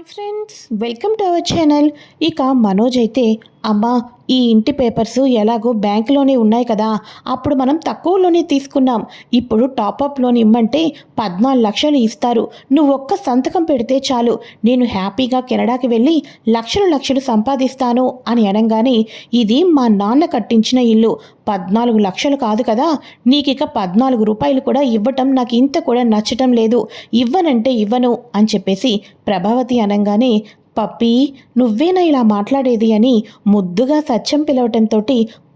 Hi friends welcome to our channel. ఇక మనోజ్ అయితే అమ్మా ఈ ఇంటి పేపర్స్ ఎలాగో బ్యాంకులోనే ఉన్నాయి కదా అప్పుడు మనం తక్కువలోనే తీసుకున్నాం. ఇప్పుడు టాపప్ లోన్ ఇమ్మంటే పద్నాలుగు లక్షలు ఇస్తారు. నువ్వు ఒక్క సంతకం పెడితే చాలు. నేను హ్యాపీగా కెనడాకి వెళ్ళి లక్షలు లక్షలు సంపాదిస్తాను అని అనగానే ఇది మా నాన్న కట్టించిన ఇల్లు. పద్నాలుగు లక్షలు కాదు కదా? నీకిక పద్నాలుగు రూపాయలు కూడా ఇవ్వటం నాకు ఇంత కూడా నచ్చటం లేదు. ఇవ్వనంటే ఇవ్వను అని చెప్పేసి ప్రభావతి అనగానే పప్పి నువ్వేనా ఇలా మాట్లాడేది? అని ముద్దుగా సత్యం పిలవటంతో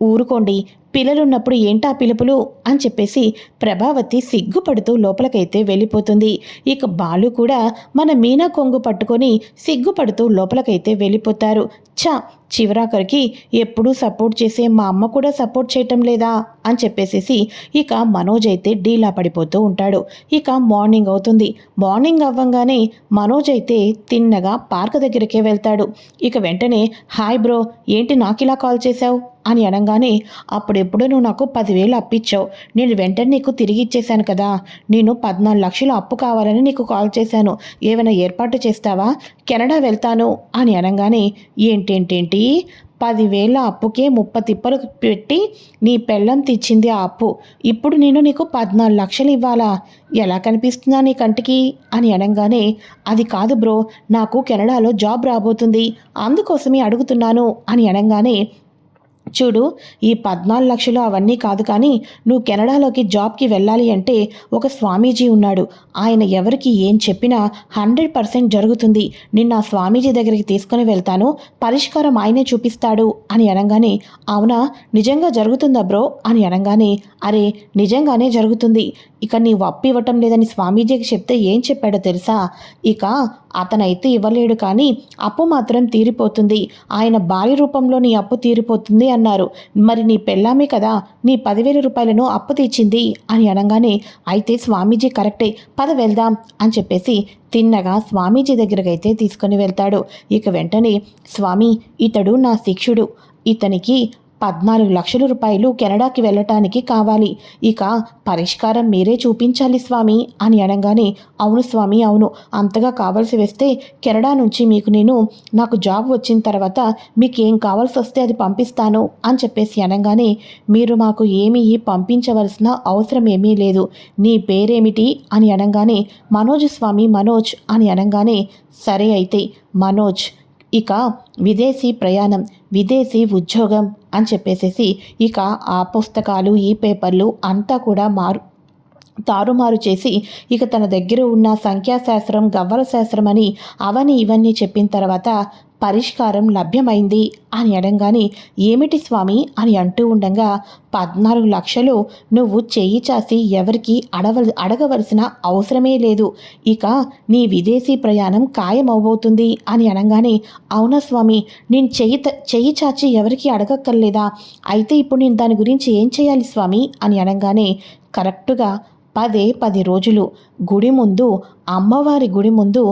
ఊరుకోండి. పిల్లలున్నప్పుడు ఏంటా పిలుపులు? అని చెప్పేసి ప్రభావతి సిగ్గుపడుతూ లోపలికైతే వెళ్ళిపోతుంది. ఇక బాలు కూడా మన మీనా కొంగు పట్టుకొని సిగ్గుపడుతూ లోపలికైతే వెళ్ళిపోతారు. చా చివరాఖరికి ఎప్పుడూ సపోర్ట్ చేసే మా అమ్మ కూడా సపోర్ట్ చేయటం లేదా? అని చెప్పేసేసి ఇక మనోజ్ అయితే డీలా పడిపోతూ ఉంటాడు. ఇక మార్నింగ్ అవుతుంది. మార్నింగ్ అవ్వంగానే మనోజ్ అయితే తిన్నగా పార్క్ దగ్గరికే వెళ్తాడు. ఇక వెంటనే హాయ్ బ్రో ఏంటి నాకు ఇలా కాల్ చేశావు? అని అనగానే అప్పుడెప్పుడు నువ్వు నాకు పదివేలు అప్పిచ్చావు. నేను వెంటనే నీకు తిరిగి ఇచ్చేశాను కదా. నేను పద్నాలుగు లక్షలు అప్పు కావాలని నీకు కాల్ చేశాను. ఏమైనా ఏర్పాటు చేస్తావా? కెనడా వెళ్తాను అని అనగానే ఏంటేంటేంటి? పదివేల అప్పుకే ముప్ప తిప్పలు పెట్టి నీ పెళ్ళం తెచ్చింది ఆ అప్పు. ఇప్పుడు నేను నీకు పద్నాలుగు లక్షలు ఇవ్వాలా? ఎలా కనిపిస్తుందా నీ కంటికి? అని అనగానే అది కాదు బ్రో. నాకు కెనడాలో జాబ్ రాబోతుంది. అందుకోసమే అడుగుతున్నాను అని అనగానే చూడు ఈ పద్నాలుగు లక్షలు అవన్నీ కాదు కానీ నువ్వు కెనడాలోకి జాబ్కి వెళ్ళాలి అంటే ఒక స్వామీజీ ఉన్నాడు. ఆయన ఎవరికి ఏం చెప్పినా హండ్రెడ్ పర్సెంట్ జరుగుతుంది. నిన్న ఆ స్వామీజీ దగ్గరికి తీసుకుని వెళ్తాను పరిష్కారం ఆయనే చూపిస్తాడు అని అనగానే అవునా? నిజంగా జరుగుతుందా బ్రో? అని అనగానే అరే నిజంగానే జరుగుతుంది. ఇక నీవు అప్పు ఇవ్వటం లేదని స్వామీజీకి చెప్తే ఏం చెప్పాడో తెలుసా? ఇక అతనైతే ఇవ్వలేడు కానీ అప్పు మాత్రం తీరిపోతుంది. ఆయన భార్య రూపంలో నీ అప్పు తీరిపోతుంది అన్నారు. మరి నీ పెళ్ళామే కదా? నీ పదివేల రూపాయలను అప్పు తీర్చింది? అని అనగానే అయితే స్వామీజీ కరెక్టే పద వెళ్దాం అని చెప్పేసి తిన్నగా స్వామీజీ దగ్గరకైతే తీసుకొని వెళ్తాడు. ఇక వెంటనే స్వామి ఇతడు నా శిక్షుడు. ఇతనికి పద్నాలుగు లక్షల రూపాయలు కెనడాకి వెళ్ళటానికి కావాలి. ఇక పరిష్కారం మీరే చూపించాలి స్వామి అని అనగానే అవును స్వామి అవును. అంతగా కావాల్సి వస్తే కెనడా నుంచి మీకు నేను నాకు జాబ్ వచ్చిన తర్వాత మీకు ఏం కావాల్సి వస్తే అది పంపిస్తాను అని చెప్పేసి అనగానే మీరు మాకు ఏమీ పంపించవలసిన అవసరం ఏమీ లేదు. నీ పేరేమిటి? అని అనగానే మనోజ్ స్వామి మనోజ్ అని అనగానే సరే అయితే మనోజ్. ఇక విదేశీ ప్రయాణం విదేశీ ఉద్యోగం అని చెప్పేసేసి ఇక ఆ పుస్తకాలు ఈ పేపర్లు అంతా కూడా మారు తారుమారు చేసి ఇక తన దగ్గర ఉన్న సంఖ్యాశాస్త్రం గవ్వల శాస్త్రం అని అవని ఇవన్నీ చెప్పిన తర్వాత పరిష్కారం లభ్యమైంది అని అడంగానే ఏమిటి స్వామి అని అంటూ ఉండగా పద్నాలుగు లక్షలు నువ్వు చెయ్యి చాసి ఎవరికి అడవ అడగవలసిన అవసరమే లేదు. ఇక నీ విదేశీ ప్రయాణం ఖాయమవబోతుంది అని అనగానే అవునా స్వామి నేను చెయ్యి చెయ్యి చాచి ఎవరికి అడగక్కర్లేదా? అయితే ఇప్పుడు నేను దాని గురించి ఏం చేయాలి స్వామి? అని అనగానే కరెక్టుగా పదే పది రోజులు గుడి ముందు అమ్మవారి గుడి ముందు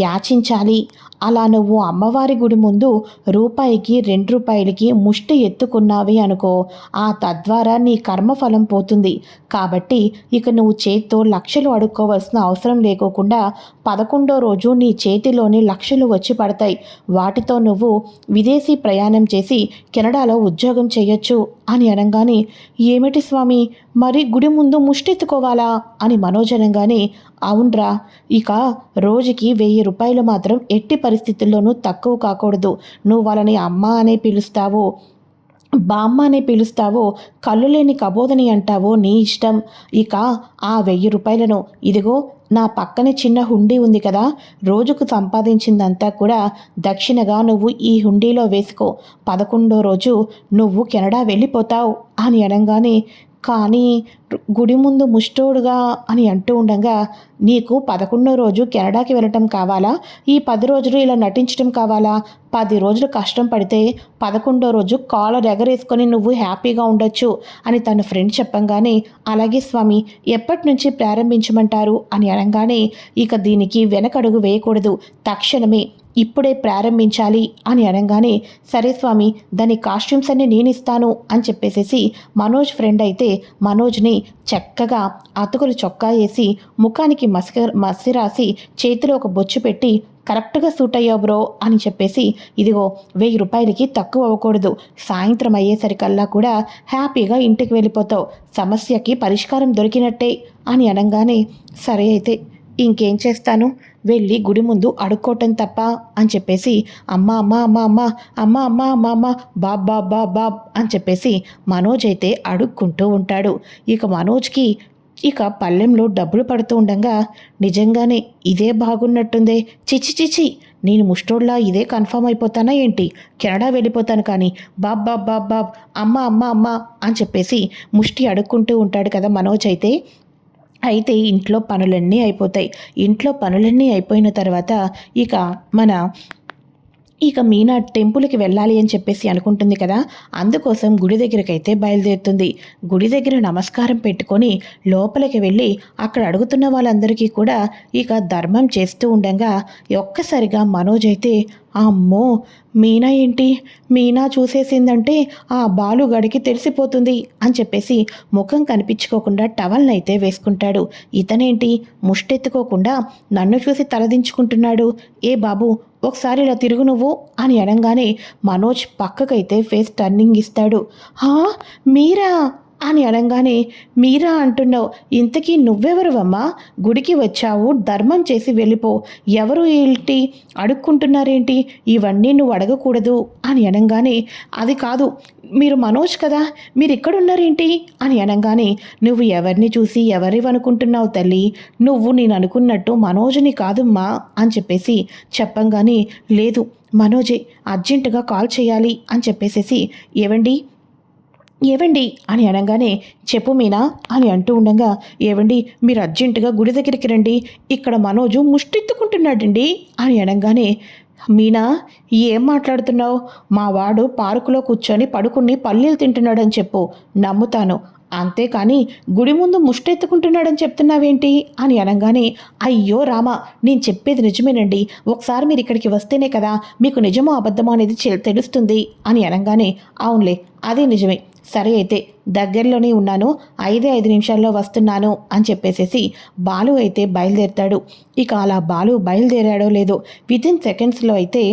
యాచించాలి. అలా నువ్వు అమ్మవారి గుడి ముందు రూపాయికి రెండు రూపాయలకి ముష్టి ఎత్తుకున్నావి అనుకో. ఆ తద్వారా నీ కర్మఫలం పోతుంది. కాబట్టి ఇక నువ్వు చేత్తో లక్షలు అడుక్కోవాల్సిన అవసరం లేకోకుండా పదకొండో రోజు నీ చేతిలోని లక్షలు వచ్చి పడతాయి. వాటితో నువ్వు విదేశీ ప్రయాణం చేసి కెనడాలో ఉద్యోగం చేయొచ్చు అని అనగానే ఏమిటి స్వామి? మరి గుడి ముందు ముష్టెత్తుకోవాలా? అని మనోజనంగానే అవునరా ఇక రోజుకి వెయ్యి రూపాయలు మాత్రం ఎట్టి పరిస్థితుల్లోనూ తక్కువ కాకూడదు. నువ్వు వాళ్ళని అమ్మ అనే పిలుస్తావో బామ్మ అని పిలుస్తావో కళ్ళు లేని కబోదని అంటావో నీ ఇష్టం. ఇక ఆ వెయ్యి రూపాయలను ఇదిగో నా పక్కనే చిన్న హుండీ ఉంది కదా రోజుకు సంపాదించిందంతా కూడా దక్షిణగా నువ్వు ఈ హుండీలో వేసుకో. పదకొండో రోజు నువ్వు కెనడా వెళ్ళిపోతావు అని అనగానే కానీ గుడి ముందు ముష్టోడుగా అని అంటూ ఉండగా నీకు పదకొండో రోజు కెనడాకి వెళ్ళటం కావాలా? ఈ పది రోజులు ఇలా నటించడం కావాలా? పది రోజులు కష్టం పడితే పదకొండో రోజు కాలర్ ఎగరేసుకొని నువ్వు హ్యాపీగా ఉండొచ్చు అని తన ఫ్రెండ్ చెప్పంగానే అలాగే స్వామి ఎప్పటి నుంచి ప్రారంభించమంటారు అని అనగానే ఇక దీనికి వెనకడుగు వేయకూడదు తక్షణమే ఇప్పుడే ప్రారంభించాలి అని అనగానే సరే స్వామి దాని కాస్ట్యూమ్స్ అన్ని నేను ఇస్తాను అని చెప్పేసేసి మనోజ్ ఫ్రెండ్ అయితే మనోజ్ని చక్కగా అతుకులు చొక్కా వేసి ముఖానికి మసి మసి రాసి చేతిలో ఒక బొచ్చు పెట్టి కరెక్ట్గా సూట్ అయ్యో బ్రో అని చెప్పేసి ఇదిగో వెయ్యి రూపాయలకి తక్కువ అవ్వకూడదు. సాయంత్రం అయ్యేసరికల్లా కూడా హ్యాపీగా ఇంటికి వెళ్ళిపోతావు. సమస్యకి పరిష్కారం దొరికినట్టే అని అనగానే సరే అయితే ఇంకేం చేస్తాను? వెళ్ళి గుడి ముందు అడుక్కోవటం తప్ప అని చెప్పేసి అమ్మ అమ్మ అమ్మ అమ్మ అమ్మ అమ్మ అమ్మ అమ్మ బాబ్ బాబ్ బాబ్ బాబ్ అని చెప్పేసి మనోజ్ అయితే అడుక్కుంటూ ఉంటాడు. ఇక మనోజ్కి ఇక పల్లెంలో డబ్బులు పడుతూ ఉండగా నిజంగానే ఇదే బాగున్నట్టుందే. చిచి చిచి నేను ముష్టోడ్లా ఇదే కన్ఫర్మ్ అయిపోతానా ఏంటి? కెనడా వెళ్ళిపోతాను కానీ బాబ్ బాబ్ బాబ్ బాబ్ అమ్మ అమ్మ అమ్మ అని చెప్పేసి ముష్టి అడుక్కుంటూ ఉంటాడు కదా మనోజ్ అయితే. అయితే ఇంట్లో పనులన్నీ అయిపోతాయి. ఇంట్లో పనులన్నీ అయిపోయిన తర్వాత ఇక మన ఇక మీనా టెంపుల్కి వెళ్ళాలి అని చెప్పేసి అనుకుంటుంది కదా అందుకోసం గుడి దగ్గరకైతే బయలుదేరుతుంది. గుడి దగ్గర నమస్కారం పెట్టుకొని లోపలికి వెళ్ళి అక్కడ అడుగుతున్న వాళ్ళందరికీ కూడా ఇక ధర్మం చేస్తూ ఉండగా ఒక్కసారిగా మనోజ్ అయితే అమ్మో! మీనా ఏంటి? మీనా చూసేసిందంటే ఆ బాలుగాడికి తెలిసిపోతుంది అని చెప్పేసి ముఖం కనిపించుకోకుండా టవల్ని అయితే వేసుకుంటాడు. ఇతనేంటి? ముష్టెత్తుకోకుండా నన్ను చూసి తలదించుకుంటున్నాడు? ఏ బాబు ఒకసారి ఇలా తిరుగు నువ్వు అని అనగానే మనోజ్ పక్కకైతే ఫేస్ టర్నింగ్ ఇస్తాడు. హా? మీరా? అని అనగానే మీరా అంటున్నావు. ఇంతకీ నువ్వెవరువమ్మా? గుడికి వచ్చావు ధర్మం చేసి వెళ్ళిపో. ఎవరు ఏంటి? అడుక్కుంటున్నారేంటి? ఇవన్నీ నువ్వు అడగకూడదు. అని అనగానే అది కాదు. మీరు మనోజ్ కదా మీరు ఇక్కడున్నారేంటి అని అనగానే నువ్వు ఎవరిని చూసి ఎవరివనుకుంటున్నావు తల్లి? నువ్వు నేను అనుకున్నట్టు మనోజ్ని కాదమ్మా అని చెప్పేసి చెప్పంగానే లేదు మనోజే అర్జెంటుగా కాల్ చేయాలి అని చెప్పేసేసి ఏవండి? ఏవండి? అని అనగానే చెప్పు మీనా అని అంటూ ఉండగా ఏవండి మీరు అర్జెంటుగా గుడి దగ్గరికి రండి ఇక్కడ మనోజు ముష్టెత్తుకుంటున్నాడండి అని అనగానే మీనా ఏం మాట్లాడుతున్నావు? మా వాడు పార్కులో కూర్చొని పడుకుని పల్లీలు తింటున్నాడని చెప్పు. నమ్ముతాను. అంతేకాని గుడి ముందు ముష్టెత్తుకుంటున్నాడని చెప్తున్నావేంటి? అని అనగానే అయ్యో రామా నేను చెప్పేది నిజమేనండి. ఒకసారి మీరు ఇక్కడికి వస్తేనే కదా మీకు నిజమో అబద్ధమో అనేది తెలుస్తుంది అని అనగానే అవునులే అదే నిజమే. సరే అయితే దగ్గరలోనే ఉన్నాను ఐదే ఐదు నిమిషాల్లో వస్తున్నాను అని చెప్పేసేసి బాలు అయితే బయలుదేరుతాడు. ఇక అలా బాలు బయలుదేరాడో లేదో వితిన్ సెకండ్స్లో అయితే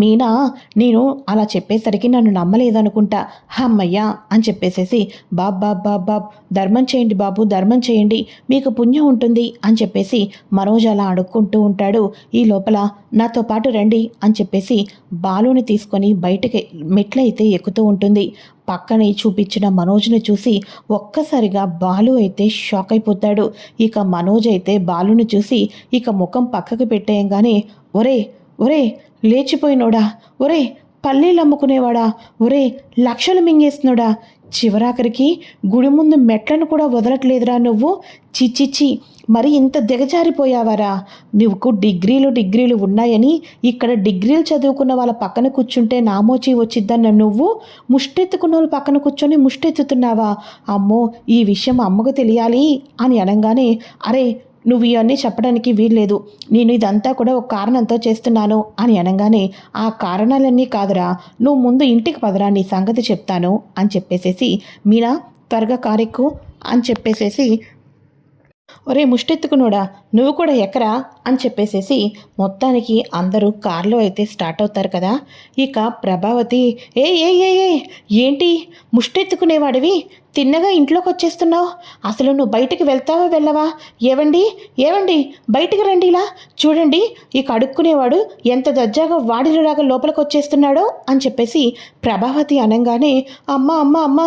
మీనా నేను అలా చెప్పేసరికి నన్ను నమ్మలేదనుకుంటా. హమ్మయ్యా అని చెప్పేసేసి బాబ్ బాబ్ బాబ్ బాబ్ ధర్మం చేయండి బాబు ధర్మం చేయండి మీకు పుణ్యం ఉంటుంది అని చెప్పేసి మనోజ్ అలా అడుక్కుంటూ ఉంటాడు. ఈ లోపల నాతో పాటు రండి అని చెప్పేసి బాలుని తీసుకొని బయటకి మెట్లయితే ఎక్కుతూ ఉంటుంది. పక్కనే చూపించిన మనోజ్ని చూసి ఒక్కసారిగా బాలు అయితే షాక్ అయిపోతాడు. ఇక మనోజ్ అయితే బాలుని చూసి ఇక ముఖం పక్కకు పెట్టేయంగానే ఒరే ఒరే లేచిపోయినోడా? ఒరే పల్లీలు అమ్ముకునేవాడా? ఒరే లక్షలు మింగేస్తున్నాడా చివరాఖరికి గుడి ముందు మెట్లను కూడా వదలట్లేదురా నువ్వు? చిచ్చిచ్చి మరి ఇంత దిగజారిపోయావారా? నువ్వు డిగ్రీలు డిగ్రీలు ఉన్నాయని ఇక్కడ డిగ్రీలు చదువుకున్న వాళ్ళ పక్కన కూర్చుంటే నామోచి వచ్చిద్దన్న నువ్వు? ముష్టెత్తుకున్న వాళ్ళ పక్కన కూర్చొని ముష్టెత్తుతున్నావా? అమ్మో ఈ విషయం అమ్మకు తెలియాలి అని అనగానే అరే నువ్వు ఇవన్నీ చెప్పడానికి వీల్లేదు. నేను ఇదంతా కూడా ఒక కారణంతో చేస్తున్నాను అని అనగానే ఆ కారణాలన్నీ కాదురా నువ్వు ముందు ఇంటికి పదరా నీ సంగతి చెప్తాను అని చెప్పేసేసి మీనా త్వరగా కారెక్కు అని చెప్పేసేసి ఒరే ముష్టెత్తుకునోడా నువ్వు కూడా ఎక్కరా? అని చెప్పేసేసి మొత్తానికి అందరూ కారులో అయితే స్టార్ట్ అవుతారు కదా. ఇక ప్రభావతి ఏ ఏ ఏ ఏ ఏంటి? ముష్టెత్తుకునేవాడివి? తిన్నగా ఇంట్లోకి వచ్చేస్తున్నావు? అసలు నువ్వు బయటికి వెళ్తావా వెళ్ళవా? ఏవండి? ఏవండి? బయటికి రండి ఇలా. చూడండి ఇక అడుక్కునేవాడు ఎంత దజ్జాగా వాడిలాగా లోపలికి వచ్చేస్తున్నాడో అని చెప్పేసి ప్రభావతి అనగానే అమ్మ అమ్మ అమ్మ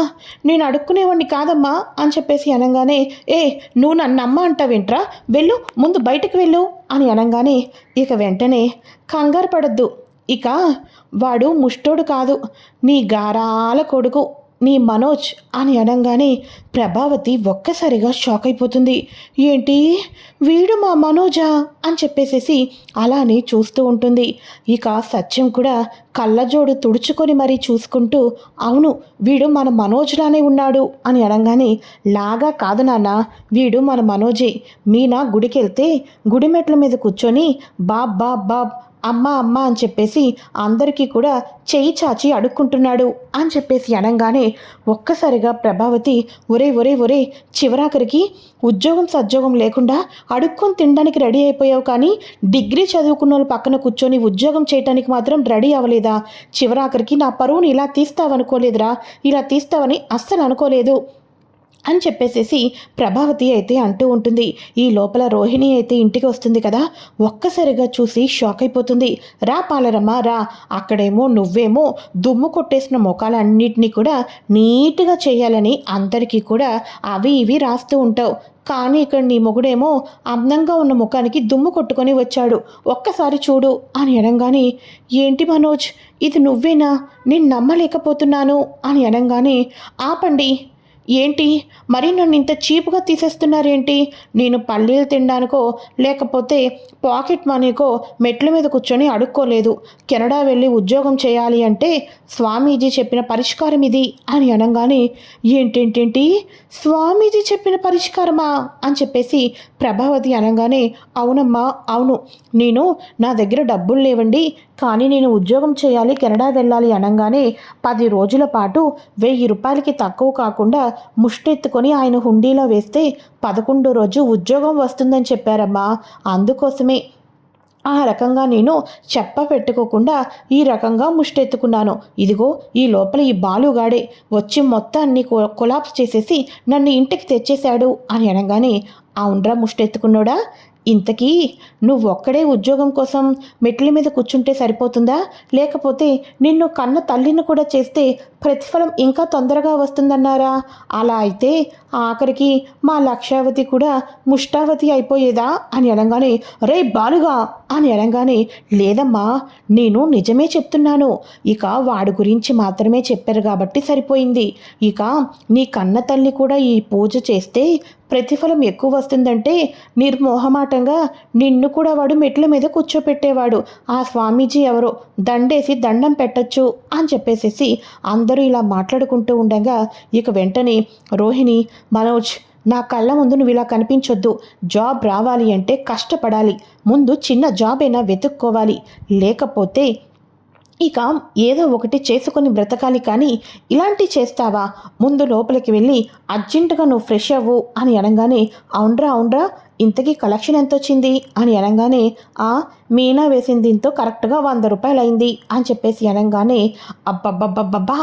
నేను అడుక్కునేవాడిని కాదమ్మా అని చెప్పేసి అనగానే ఏ నువ్వు నన్ను అమ్మ అంటావేంట్రా? వెళ్ళు ముందు బయటకు వెళ్ళు అని అనగానే ఇక వెంటనే కంగారు పడద్దు. ఇక వాడు ముష్టోడు కాదు. నీ గారాల కొడుకు. నీ మనోజ్ అని అనగానే ప్రభావతి ఒక్కసారిగా షాక్ అయిపోతుంది. ఏంటి? వీడు మా మనోజా? అని చెప్పేసేసి అలానే చూస్తూ ఉంటుంది. ఇక సత్యం కూడా కళ్ళజోడు తుడుచుకొని మరీ చూసుకుంటూ అవును వీడు మన మనోజ్లానే ఉన్నాడు అని అనగానే లాగా కాదు నాన్న వీడు మన మనోజే. మీనా గుడికెళ్తే గుడి మెట్ల మీద కూర్చొని బాబ్ బాబ్ బాబ్ అమ్మ అమ్మ అని చెప్పేసి అందరికీ కూడా చేయి చాచి అడుక్కుంటున్నాడు అని చెప్పేసి అనగానే ఒక్కసారిగా ప్రభావతి ఒరే ఒరే ఒరే చివరాఖరికి ఉద్యోగం సద్యోగం లేకుండా అడుక్కొని తినడానికి రెడీ అయిపోయావు కానీ డిగ్రీ చదువుకున్న వాళ్ళు పక్కన కూర్చొని ఉద్యోగం చేయడానికి మాత్రం రెడీ అవ్వలేదా? చివరాఖరికి నా పరువుని ఇలా తీస్తావనుకోలేదురా ఇలా తీస్తావని అస్సలు అనుకోలేదు. అని చెప్పేసేసి ప్రభావతి అయితే అంటూ ఉంటుంది. ఈ లోపల రోహిణి అయితే ఇంటికి వస్తుంది కదా. ఒక్కసారిగా చూసి షాక్ అయిపోతుంది. రా పాలరమ్మ రా. అక్కడేమో నువ్వేమో దుమ్ము కొట్టేసిన ముఖాలన్నిటినీ కూడా నీట్గా చేయాలని అందరికీ కూడా అవి ఇవి రాస్తూ ఉంటావు. కానీ ఇక్కడ నీ మొగుడేమో అందంగా ఉన్న ముఖానికి దుమ్ము కొట్టుకొని వచ్చాడు. ఒక్కసారి చూడు అని అనగానే ఏంటి మనోజ్? ఇది నువ్వేనా? నేను నమ్మలేకపోతున్నాను అని అనగానే ఆపండి. ఏంటి? మరి నన్ను ఇంత చీప్గా తీసేస్తున్నారేంటి? నేను పల్లీలు తినడానికో లేకపోతే పాకెట్ మనీకో మెట్ల మీద కూర్చొని అడుక్కోలేదు. కెనడా వెళ్ళి ఉద్యోగం చేయాలి అంటే స్వామీజీ చెప్పిన పరిష్కారం ఇది అని అనగానే ఏంటేంటేంటి? స్వామీజీ చెప్పిన పరిష్కారమా? అని చెప్పేసి ప్రభావతి అనగానే అవునమ్మా అవును. నేను నా దగ్గర డబ్బులు లేవండి. కానీ నేను ఉద్యోగం చేయాలి కెనడా వెళ్ళాలి అనగానే పది రోజుల పాటు వెయ్యి రూపాయలకి తక్కువ కాకుండా ముష్టెత్తుకొని ఆయన హుండీలో వేస్తే పదకొండో రోజు ఉద్యోగం వస్తుందని చెప్పారమ్మా. అందుకోసమే ఆ రకంగా నేను చెప్ప పెట్టుకోకుండా ఈ రకంగా ముష్టెత్తుకున్నాను. ఇదిగో ఈ లోపల ఈ బాలుగాడే వచ్చి మొత్తాన్ని కొలాప్స్ చేసేసి నన్ను ఇంటికి తెచ్చేశాడు అని అనగానే అవునరా ముష్టెత్తుకున్నాడా? ఇంతకీ నువ్వు ఒక్కడే ఉద్యోగం కోసం మెట్ల మీద కూర్చుంటే సరిపోతుందా? లేకపోతే నిన్ను కన్న తల్లిని కూడా చేస్తే ప్రతిఫలం ఇంకా తొందరగా వస్తుందన్నారా? అలా అయితే ఆఖరికి మా లక్షావతి కూడా ముష్టావతి అయిపోయేదా? అని అనగానే రే బాలుగా అని అనగానే లేదమ్మా నేను నిజమే చెప్తున్నాను. ఇక వాడి గురించి మాత్రమే చెప్పారు కాబట్టి సరిపోయింది. ఇక నీ కన్న తల్లి కూడా ఈ పూజ చేస్తే ప్రతిఫలం ఎక్కువ వస్తుందంటే నిర్మోహమాటంగా నిన్ను కూడా వాడు మెట్ల మీద కూర్చోపెట్టేవాడు. ఆ స్వామీజీ ఎవరో? దండేసి దండం పెట్టొచ్చు అని చెప్పేసేసి అందరూ ఇలా మాట్లాడుకుంటూ ఉండగా ఇక వెంటనే రోహిణి మనోజ్ నా కళ్ళ ముందు నువ్వు ఇలా కనిపించొద్దు. జాబ్ రావాలి అంటే కష్టపడాలి. ముందు చిన్న జాబ్ అయినా వెతుక్కోవాలి. లేకపోతే ఇక ఏదో ఒకటి చేసుకొని బ్రతకాలి కానీ ఇలాంటి చేస్తావా? ముందు లోపలికి వెళ్ళి అర్జెంటుగా నువ్వు ఫ్రెష్ అవ్వు అని అనగానే అవునరా అవునరా ఇంతకీ కలెక్షన్ ఎంత వచ్చింది అని అనగానే ఆ మీనా వేసిన దీంతో కరెక్ట్గా వంద రూపాయలు అయింది అని చెప్పేసి అనగానే అబ్బబ్బబ్బబ్బబ్బా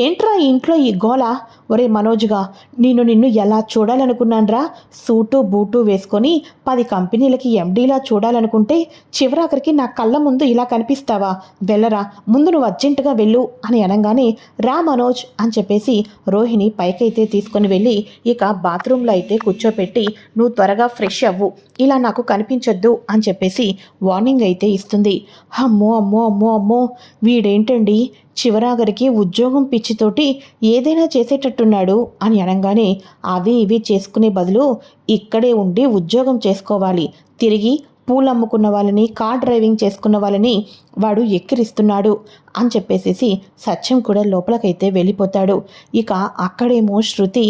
ఏంట్రా ఇంట్లో ఈ గోల? ఒరే మనోజ్గా నేను నిన్ను ఎలా చూడాలనుకున్నాన్రా? సూటు బూటు వేసుకొని పది కంపెనీలకి ఎండీలా చూడాలనుకుంటే చివరాఖరికి నా కళ్ళ ముందు ఇలా కనిపిస్తావా? వెళ్ళరా ముందు నువ్వు అర్జెంటుగా వెళ్ళు అని అనగానే రా మనోజ్ అని చెప్పేసి రోహిణి పైకైతే తీసుకొని వెళ్ళి ఇక బాత్రూంలో అయితే కూర్చోపెట్టి నువ్వు త్వరగా ఫ్రెష్ అవ్వు ఇలా నాకు కనిపించొద్దు అని చెప్పేసి వార్నింగ్ అయితే ఇస్తుంది. అమ్మో అమ్మో అమ్మో అమ్మో. వీడేంటండి? చివరాగరికి ఉద్యోగం పిచ్చితోటి ఏదైనా చేసేటట్టున్నాడు అని అనగానే అవి ఇవి చేసుకునే బదులు ఇక్కడే ఉండి ఉద్యోగం చేసుకోవాలి. తిరిగి పూలు అమ్ముకున్న వాళ్ళని కార్ డ్రైవింగ్ చేసుకున్న వాళ్ళని వాడు ఎక్కిరిస్తున్నాడు అని చెప్పేసేసి సత్యం కూడా లోపలికైతే వెళ్ళిపోతాడు. ఇక అక్కడేమో శృతి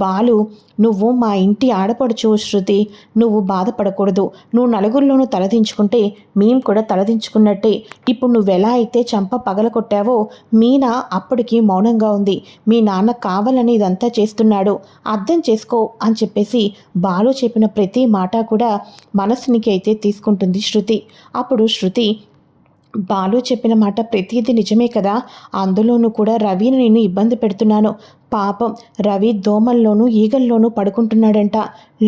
బాలు నువ్వు మా ఇంటి ఆడపడుచు శృతి నువ్వు బాధపడకూడదు. నువ్వు నలుగురిలోనూ తలదించుకుంటే మేం కూడా తలదించుకున్నట్టే ఇప్పుడు నువ్వు ఎలా అయితే చంప పగలకొట్టావో మీనా అప్పటికి మౌనంగా ఉంది. మీ నాన్న కావాలని ఇదంతా చేస్తున్నాడు. అర్థం చేసుకో అని చెప్పేసి బాలు చెప్పిన ప్రతి మాట కూడా మనసునికి అయితే తీసుకుంటుంది శృతి. అప్పుడు శృతి బాలు చెప్పిన మాట ప్రతిదీ నిజమే కదా? అందులోనూ కూడా రవిని నేను ఇబ్బంది పెడుతున్నాను. పాపం రవి దోమల్లోనూ ఈగల్లోనూ పడుకుంటున్నాడంట.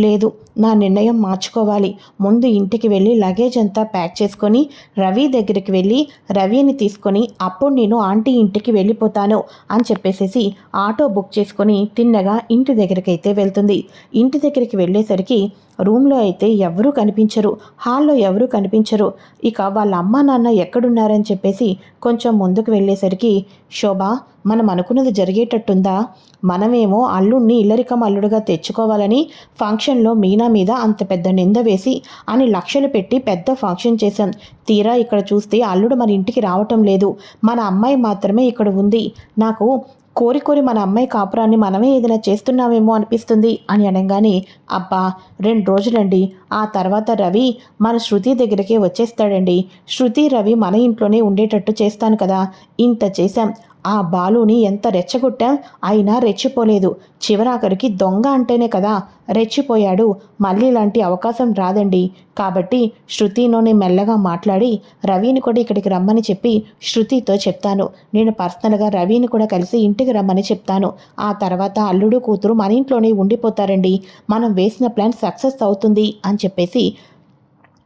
లేదు నా నిర్ణయం మార్చుకోవాలి. ముందు ఇంటికి వెళ్ళి లగేజ్ అంతా ప్యాక్ చేసుకొని రవి దగ్గరికి వెళ్ళి రవిని తీసుకొని అప్పుడు నేను ఆంటీ ఇంటికి వెళ్ళిపోతాను అని చెప్పేసేసి ఆటో బుక్ చేసుకొని తిన్నగా ఇంటి దగ్గరికి అయితే వెళ్తుంది. ఇంటి దగ్గరికి వెళ్ళేసరికి రూమ్లో అయితే ఎవరూ కనిపించరు. హాల్లో ఎవరూ కనిపించరు. ఇక వాళ్ళ అమ్మా నాన్న ఎక్కడున్నారని చెప్పేసి కొంచెం ముందుకు వెళ్ళేసరికి శోభ మనం అనుకున్నది జరిగేటట్టుందా? మనమేమో అల్లుడిని ఇల్లరికం అల్లుడుగా తెచ్చుకోవాలని ఫంక్షన్లో మీనా మీద అంత పెద్ద నింద వేసి అని లక్షలు పెట్టి పెద్ద ఫంక్షన్ చేశాం. తీరా ఇక్కడ చూస్తే అల్లుడు మన ఇంటికి రావటం లేదు. మన అమ్మాయి మాత్రమే ఇక్కడ ఉంది. నాకు కోరి కోరి మన అమ్మాయి కాపురాన్ని మనమే ఏదైనా చేస్తున్నామేమో అనిపిస్తుంది అని అనగానే అబ్బా రెండు రోజులండి. ఆ తర్వాత రవి మన శృతి దగ్గరికే వచ్చేస్తాడండి. శృతి రవి మన ఇంట్లోనే ఉండేటట్టు చేస్తాను కదా. ఇంత చేశాం. ఆ బాలుని ఎంత రెచ్చగొట్టా? అయినా రెచ్చిపోలేదు. చివరాఖరికి దొంగ అంటేనే కదా రెచ్చిపోయాడు. మళ్ళీ ఇలాంటి అవకాశం రాదండి. కాబట్టి శృతినోని మెల్లగా మాట్లాడి రవిని కూడా ఇక్కడికి రమ్మని చెప్పి శృతితో చెప్తాను. నేను పర్సనల్గా రవిని కూడా కలిసి ఇంటికి రమ్మని చెప్తాను. ఆ తర్వాత అల్లుడు కూతురు మన ఇంట్లోనే ఉండిపోతారండి. మనం వేసిన ప్లాన్ సక్సెస్ అవుతుంది అని చెప్పేసి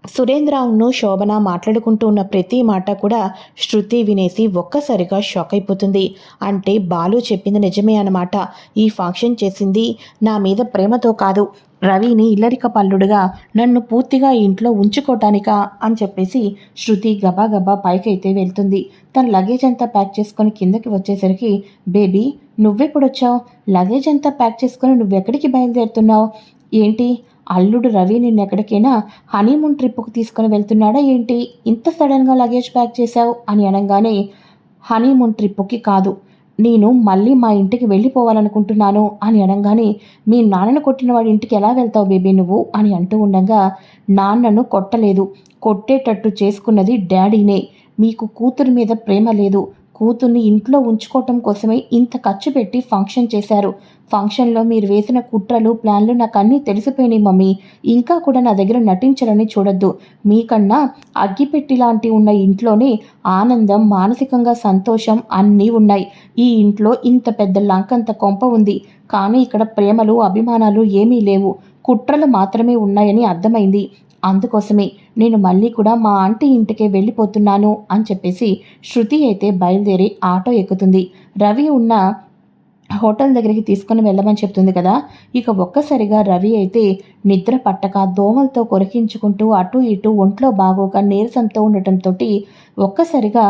సురేంద్రను శోభన మాట్లాడుకుంటూ ఉన్న ప్రతి మాట కూడా శృతి వినేసి ఒక్కసారిగా షాక్ అయిపోతుంది. అంటే బాలు చెప్పింది నిజమే అన్నమాట. ఈ ఫంక్షన్ చేసింది నా మీద ప్రేమతో కాదు. రవిని ఇల్లరిక పల్లుడుగా నన్ను పూర్తిగా ఇంట్లో ఉంచుకోవటానికా అని చెప్పేసి శృతి గబాగబా పైకైతే వెళ్తుంది. తన లగేజ్ అంతా ప్యాక్ చేసుకొని కిందకి వచ్చేసరికి బేబీ నువ్వెప్పుడొచ్చావు? లగేజ్ అంతా ప్యాక్ చేసుకొని నువ్వెక్కడికి బయలుదేరుతున్నావు? ఏంటి? అల్లుడు రవి నిన్న ఎక్కడికైనా హనీమూన్ ట్రిప్కు తీసుకొని వెళ్తున్నాడా ఏంటి? ఇంత సడన్గా లగేజ్ ప్యాక్ చేశావు అని అనగానే హనీమూన్ ట్రిప్పుకి కాదు. నేను మళ్ళీ మా ఇంటికి వెళ్ళిపోవాలనుకుంటున్నాను అని అనగానే మీ నాన్నను కొట్టిన వాడి ఇంటికి ఎలా వెళ్తావు బేబీ నువ్వు? అని అంటూ ఉండగా నాన్నను కొట్టలేదు. కొట్టేటట్టు చేసుకున్నది డాడీనే. మీకు కూతురు మీద ప్రేమ లేదు. కూతుర్ని ఇంట్లో ఉంచుకోవటం కోసమే ఇంత ఖర్చు పెట్టి ఫంక్షన్ చేశారు. ఫంక్షన్లో మీరు వేసిన కుట్రలు ప్లాన్లు నాకు అన్నీ తెలిసిపోయినాయి మమ్మీ. ఇంకా కూడా నా దగ్గర నటించాలని చూడొద్దు. మీకన్నా అగ్గిపెట్టి లాంటి ఉన్న ఇంట్లోనే ఆనందం మానసికంగా సంతోషం అన్నీ ఉన్నాయి. ఈ ఇంట్లో ఇంత పెద్ద లంకంత కొంప ఉంది. కానీ ఇక్కడ ప్రేమలు అభిమానాలు ఏమీ లేవు. కుట్రలు మాత్రమే ఉన్నాయని అర్థమైంది. అందుకోసమే నేను మళ్ళీ కూడా మా ఆంటీ ఇంటికే వెళ్ళిపోతున్నాను అని చెప్పేసి శృతి అయితే బయలుదేరి ఆటో ఎక్కుతుంది. రవి ఉన్న హోటల్ దగ్గరికి తీసుకుని వెళ్ళమని చెప్తుంది కదా. ఇక ఒక్కసారిగా రవి అయితే నిద్ర పట్టక దోమలతో కొరికించుకుంటూ అటు ఇటు ఒంట్లో బాగోక నీరసంతో ఉండటంతో ఒక్కసారిగా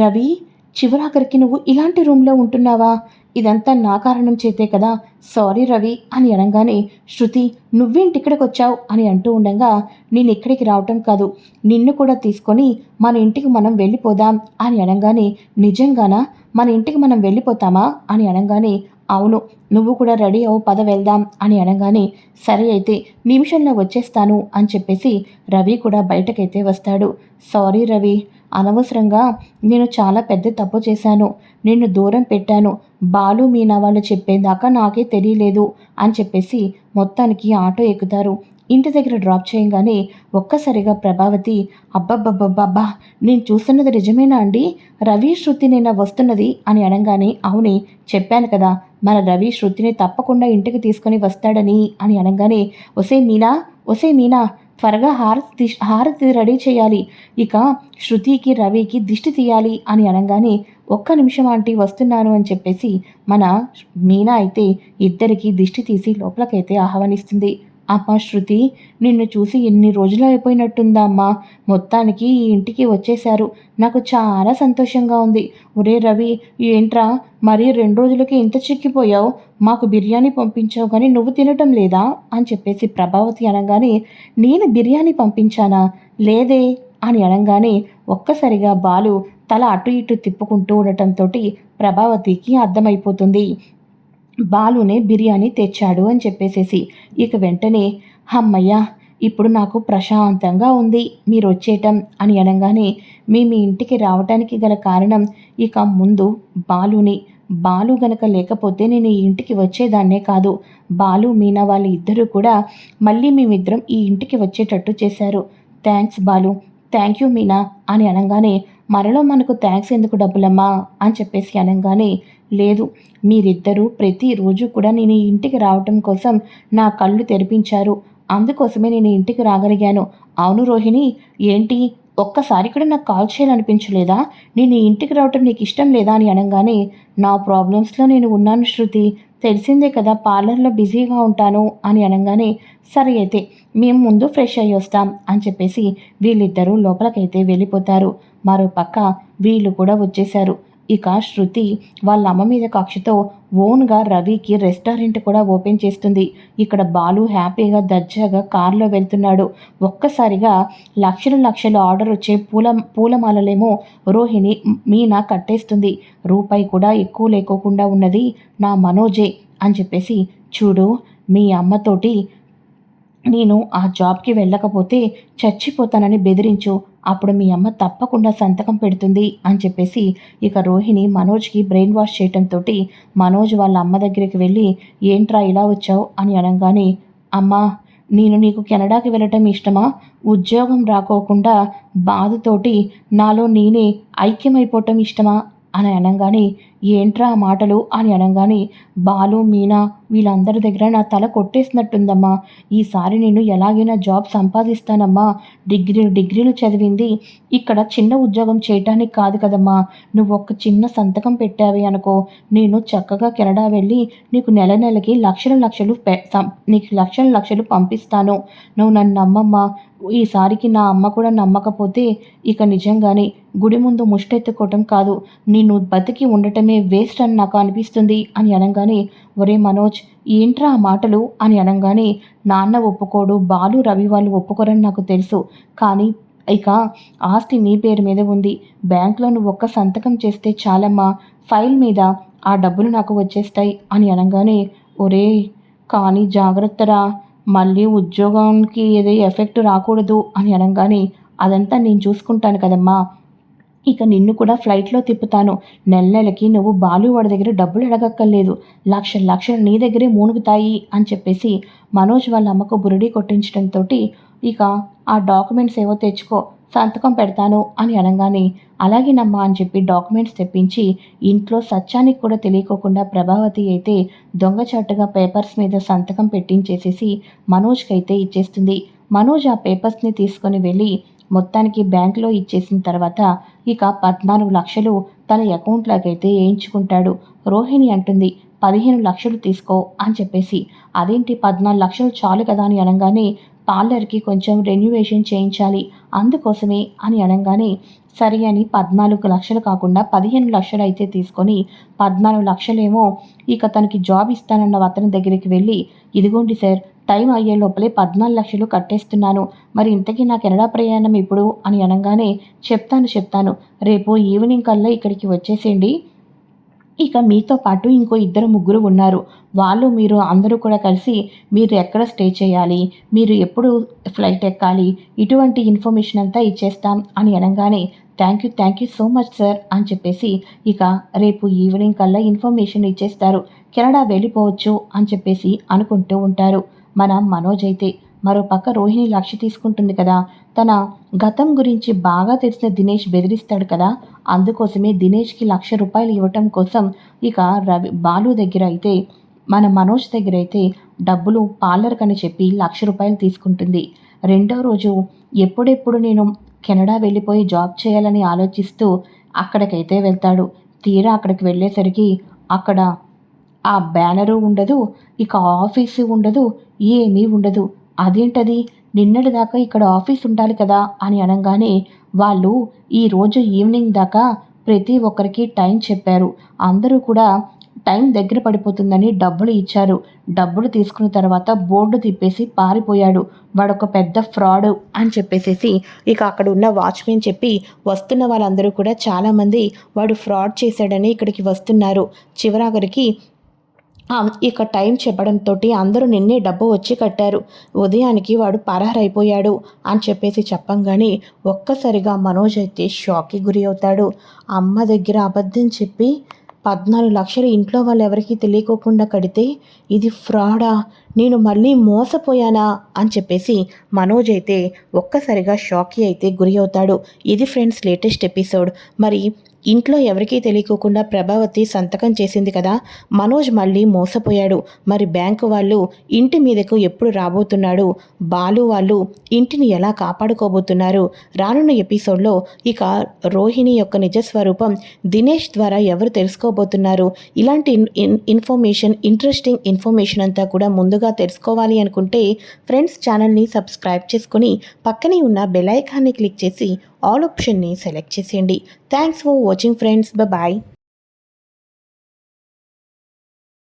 రవి చివరాఖరికి నువ్వు ఇలాంటి రూమ్లో ఉంటున్నావా? ఇదంతా నా కారణం చేతే కదా? సారీ రవి అని అనగానే శృతి నువ్వేంటి ఇక్కడికి వచ్చావు అని అంటూ ఉండగా నేను ఇక్కడికి రావటం కాదు. నిన్ను కూడా తీసుకొని మన ఇంటికి మనం వెళ్ళిపోదాం అని అనగానే నిజంగానా? మన ఇంటికి మనం వెళ్ళిపోతామా? అని అనగానే అవును. నువ్వు కూడా రెడీ అవు పద వెళ్దాం అని అనగానే సరే అయితే నిమిషంలో వచ్చేస్తాను అని చెప్పేసి రవి కూడా బయటకైతే వస్తాడు. సారీ రవి అనవసరంగా నేను చాలా పెద్ద తప్పు చేశాను. నిన్ను దూరం పెట్టాను. బాలు మీనా వాళ్ళు చెప్పేదాకా నాకే తెలియలేదు అని చెప్పేసి మొత్తానికి ఆటో ఎక్కుతారు. ఇంటి దగ్గర డ్రాప్ చేయగానే ఒక్కసారిగా ప్రభావతి అబ్బబ్బబ్బబ్బబ్బా నేను చూస్తున్నది నిజమేనా అండి? రవి శృతి నిన్న వస్తున్నది అని అనగానే అవునే చెప్పాను కదా మన రవి శృతిని తప్పకుండా ఇంటికి తీసుకొని వస్తాడని అని అనగానే ఒసే మీనా ఒసే మీనా త్వరగా హారతి హారతి రెడీ చేయాలి. ఇక శృతికి రవికి దిష్టి తీయాలి అని అనగానే ఒక్క నిమిషం ఆంటీ వస్తున్నాను అని చెప్పేసి మన మీనా అయితే ఇద్దరికి దిష్టి తీసి లోపలికైతే ఆహ్వానిస్తుంది. అమ్మ శృతి నిన్ను చూసి ఎన్ని రోజులు అయిపోయినట్టుందా అమ్మా? మొత్తానికి ఈ ఇంటికి వచ్చేశారు. నాకు చాలా సంతోషంగా ఉంది. ఒరే రవి ఏంట్రా? మరీ రెండు రోజులకి ఇంత చిక్కిపోయావు? మాకు బిర్యానీ పంపించావు కానీ నువ్వు తినటం లేదా? అని చెప్పేసి ప్రభావతి అనగానే నేను బిర్యానీ పంపించానా? లేదే అని అనగానే ఒక్కసారిగా బాలు తల అటు ఇటు తిప్పుకుంటూ ఉండటంతో ప్రభావతికి అర్థమైపోతుంది. బాలునే బిర్యానీ తెచ్చాడు అని చెప్పేసేసి ఇక వెంటనే హమ్మయ్యా ఇప్పుడు నాకు ప్రశాంతంగా ఉంది మీరు వచ్చేయటం అని అనగానే మీ మీ ఇంటికి రావటానికి గల కారణం ఇక ముందు బాలుని బాలు గనక లేకపోతే నేను ఈ ఇంటికి వచ్చేదాన్నే కాదు బాలు మీనా వాళ్ళు ఇద్దరూ కూడా మళ్ళీ మేమిద్దరం ఈ ఇంటికి వచ్చేటట్టు చేశారు. Thanks Balu thank you Meena అని అనగానే మరలో మనకు థ్యాంక్స్ ఎందుకు డబ్బులమ్మా అని చెప్పేసి అనగానే లేదు. మీరిద్దరూ ప్రతిరోజు కూడా నేను ఈ ఇంటికి రావటం కోసం నా కళ్ళు తెరిపించారు. అందుకోసమే నేను ఇంటికి రాగలిగాను. అవును రోహిణి ఏంటి? ఒక్కసారి కూడా నాకు కాల్ చేయాలనిపించలేదా? నేను ఇంటికి రావటం నీకు ఇష్టం లేదా అని అనగానే నా ప్రాబ్లమ్స్లో నేను ఉన్నాను శృతి. తెలిసిందే కదా పార్లర్లో బిజీగా ఉంటాను అని అనగానే సరే అయితే మేము ముందు ఫ్రెష్ అయ్యి వస్తాం అని చెప్పేసి వీళ్ళిద్దరూ లోపలికైతే వెళ్ళిపోతారు. మరో పక్క వీళ్ళు కూడా వచ్చేశారు. ఇక శృతి వాళ్ళ అమ్మ మీద కక్షతో ఓన్గా రవికి రెస్టారెంట్ కూడా ఓపెన్ చేస్తుంది. ఇక్కడ బాలు హ్యాపీగా దర్జాగా కారులో వెళ్తున్నాడు. ఒక్కసారిగా లక్షల లక్షలు ఆర్డర్ వచ్చే పూల పూలమాలలేమో రోహిణి మీనా కట్టేస్తుంది. రూపాయి కూడా ఎక్కువ లేకోకుండా ఉన్నది నా మనోజే అని చెప్పేసి చూడు మీ అమ్మతోటి నేను ఆ జాబ్కి వెళ్ళకపోతే చచ్చిపోతానని బెదిరించు. అప్పుడు మీ అమ్మ తప్పకుండా సంతకం పెడుతుంది అని చెప్పేసి ఇక రోహిణి మనోజ్కి బ్రెయిన్ వాష్ చేయటంతో మనోజ్ వాళ్ళ అమ్మ దగ్గరికి వెళ్ళి ఏంట్రా ఇలా వచ్చావు? అని అనగానే అమ్మా నేను నీకు కెనడాకి వెళ్ళటం ఇష్టమా? ఉద్యోగం రాకోకుండా బాధతోటి నాలో నేనే ఐక్యమైపోవటం ఇష్టమా? అని అనగానే ఏంట్రా ఆ మాటలు అని అనగానే బాలు మీనా వీళ్ళందరి దగ్గర నా తల కొట్టేసినట్టుందమ్మా. ఈసారి నేను ఎలాగైనా జాబ్ సంపాదిస్తానమ్మా. డిగ్రీలు డిగ్రీలు చదివింది ఇక్కడ చిన్న ఉద్యోగం చేయటానికి కాదు కదమ్మా. నువ్వు ఒక చిన్న సంతకం పెట్టావి అనుకో. నేను చక్కగా కెనడా వెళ్ళి నీకు నెల నెలకి లక్షల లక్షలు నీకు లక్షల లక్షలు పంపిస్తాను. నువ్వు నన్ను నమ్మమ్మా. ఈసారికి నా అమ్మ కూడా నమ్మకపోతే ఇక నిజంగానే గుడి ముందు ముష్టెత్తుకోవటం కాదు. నేను బతికి ఉండటమే వేస్ట్ అని నాకు అనిపిస్తుంది అని అనగానే ఒరే మనోజ్ ఏంట్రా ఆ మాటలు అని అనగానే నాన్న ఒప్పుకోడు బాలు రవి వాళ్ళు ఒప్పుకోరని నాకు తెలుసు. కానీ ఇక ఆస్తి నీ పేరు మీద ఉంది. బ్యాంక్లో నువ్వు ఒక్క సంతకం చేస్తే చాలమ్మా. ఫైల్ మీద ఆ డబ్బులు నాకు వచ్చేస్తాయి అని అనగానే ఒరే కానీ జాగ్రత్తరా? మళ్ళీ ఉద్యోగానికి ఏదో ఎఫెక్ట్ రాకూడదు అని అనగానే అదంతా నేను చూసుకుంటాను కదమ్మా. ఇక నిన్ను కూడా ఫ్లైట్లో తిప్పుతాను. నెల నెలకి నువ్వు బాలువాడి దగ్గర డబ్బులు అడగక్కర్లేదు. లక్ష లక్షలు నీ దగ్గరే మూనుగుతాయి అని చెప్పేసి మనోజ్ వాళ్ళ అమ్మకు బురడీ కొట్టించడంతో ఇక ఆ డాక్యుమెంట్స్ ఏవో తెచ్చుకో. సంతకం పెడతాను అని అనగానే అలాగేనమ్మా అని చెప్పి డాక్యుమెంట్స్ తెప్పించి ఇంట్లో సత్యానికి కూడా తెలియకోకుండా ప్రభావతి అయితే దొంగచాటుగా పేపర్స్ మీద సంతకం పెట్టించేసేసి మనోజ్కి అయితే ఇచ్చేస్తుంది. మనోజ్ ఆ పేపర్స్ని తీసుకొని వెళ్ళి మొత్తానికి బ్యాంకులో ఇచ్చేసిన తర్వాత ఇక పద్నాలుగు లక్షలు తన అకౌంట్లోకి అయితే వేయించుకుంటాడు రోహిణి అంటుంది పదిహేను లక్షలు తీసుకో అని చెప్పేసి. అదేంటి పద్నాలుగు లక్షలు చాలు కదా అని అనగానే పార్లర్కి కొంచెం రెన్యువేషన్ చేయించాలి అందుకోసమే అని అనగానే సరే అని పద్నాలుగు లక్షలు కాకుండా పదిహేను లక్షలు అయితే తీసుకొని పద్నాలుగు లక్షలేమో ఇక తనకి జాబ్ ఇస్తానన్న అతని దగ్గరికి వెళ్ళి ఇదిగోండి సార్ టైం అయ్యే లోపలే పద్నాలుగు లక్షలు కట్టేస్తున్నాను మరి ఇంతకీ నా కెనడా ప్రయాణం ఇప్పుడు? అని అనగానే చెప్తాను చెప్తాను రేపు ఈవినింగ్ కల్లా ఇక్కడికి వచ్చేసేయండి. ఇక మీతో పాటు ఇంకో ఇద్దరు ముగ్గురు ఉన్నారు. వాళ్ళు మీరు అందరూ కూడా కలిసి మీరు ఎక్కడ స్టే చేయాలి? మీరు ఎప్పుడు ఫ్లైట్ ఎక్కాలి? ఇటువంటి ఇన్ఫర్మేషన్ అంతా ఇచ్చేస్తాం అని అనగానే thank you thank you so much sir అని చెప్పేసి ఇక రేపు ఈవినింగ్ కల్లా ఇన్ఫర్మేషన్ ఇచ్చేస్తారు. కెనడా వెళ్ళిపోవచ్చు అని చెప్పేసి అనుకుంటూ ఉంటారు. మన మనోజ్ అయితే మరో పక్క రోహిణి లక్ష్య తీసుకుంటుంది కదా. తన గతం గురించి బాగా తెలిసిన దినేష్ బెదిరిస్తాడు కదా. అందుకోసమే దినేష్కి లక్ష రూపాయలు ఇవ్వటం కోసం ఇక రవి బాలు దగ్గర అయితే మన మనోజ్ దగ్గర అయితే డబ్బులు పార్లర్కి అని చెప్పి లక్ష రూపాయలు తీసుకుంటుంది. రెండో రోజు ఎప్పుడెప్పుడు నేను కెనడా వెళ్ళిపోయి జాబ్ చేయాలని ఆలోచిస్తూ అక్కడికైతే వెళ్తాడు. తీరా అక్కడికి వెళ్ళేసరికి అక్కడ ఆ బ్యానరు ఉండదు ఇక ఆఫీసు ఉండదు ఏమీ ఉండదు. అదేంటది? నిన్నటి దాకా ఇక్కడ ఆఫీస్ ఉండాలి కదా అని అనగానే వాళ్ళు ఈరోజు ఈవినింగ్ దాకా ప్రతి ఒక్కరికి టైం చెప్పారు. అందరూ కూడా టైం దగ్గర పడిపోతుందని డబ్బులు ఇచ్చారు. డబ్బులు తీసుకున్న తర్వాత బోర్డు తిప్పేసి పారిపోయాడు. వాడొక పెద్ద ఫ్రాడ్ అని చెప్పేసేసి ఇక అక్కడ ఉన్న వాచ్మెన్ చెప్పి వస్తున్న వాళ్ళందరూ కూడా చాలామంది వాడు ఫ్రాడ్ చేశాడని ఇక్కడికి వస్తున్నారు. చివరాఖరికి ఇక టైం చెప్పడంతో అందరూ నిన్నే డబ్బు వచ్చి కట్టారు. ఉదయానికి వాడు పరారైపోయాడు అని చెప్పేసి చెప్పంగానే ఒక్కసారిగా మనోజ్ అయితే షాక్కి గురి అవుతాడు. అమ్మ దగ్గర అబద్ధం చెప్పి పద్నాలుగు లక్షలు ఇంట్లో వాళ్ళు ఎవరికీ తెలియకోకుండా కడితే ఇది ఫ్రాడా? నేను మళ్ళీ మోసపోయానా? అని చెప్పేసి మనోజ్ అయితే ఒక్కసారిగా షాక్కి అయితే గురి అవుతాడు. ఇది ఫ్రెండ్స్ లేటెస్ట్ ఎపిసోడ్. మరి ఇంట్లో ఎవరికీ తెలియకోకుండా ప్రభావతి సంతకం చేసింది కదా. మనోజ్ మళ్ళీ మోసపోయాడు. మరి బ్యాంకు వాళ్ళు ఇంటి మీదకు ఎప్పుడు రాబోతున్నాడు? బాలు వాళ్ళు ఇంటిని ఎలా కాపాడుకోబోతున్నారు? రానున్న ఎపిసోడ్లో ఇక రోహిణి యొక్క నిజస్వరూపం దినేష్ ద్వారా ఎవరు తెలుసుకోబోతున్నారు? ఇలాంటి ఇన్ఫర్మేషన్ ఇంట్రెస్టింగ్ ఇన్ఫర్మేషన్ అంతా కూడా ముందుగా తెలుసుకోవాలి అనుకుంటే ఫ్రెండ్స్ ఛానల్ని సబ్స్క్రైబ్ చేసుకుని పక్కనే ఉన్న బెలైకాన్ని క్లిక్ చేసి ఆల్ ఆప్షన్ని సెలెక్ట్ చేసేయండి. Thanks for watching friends. Bye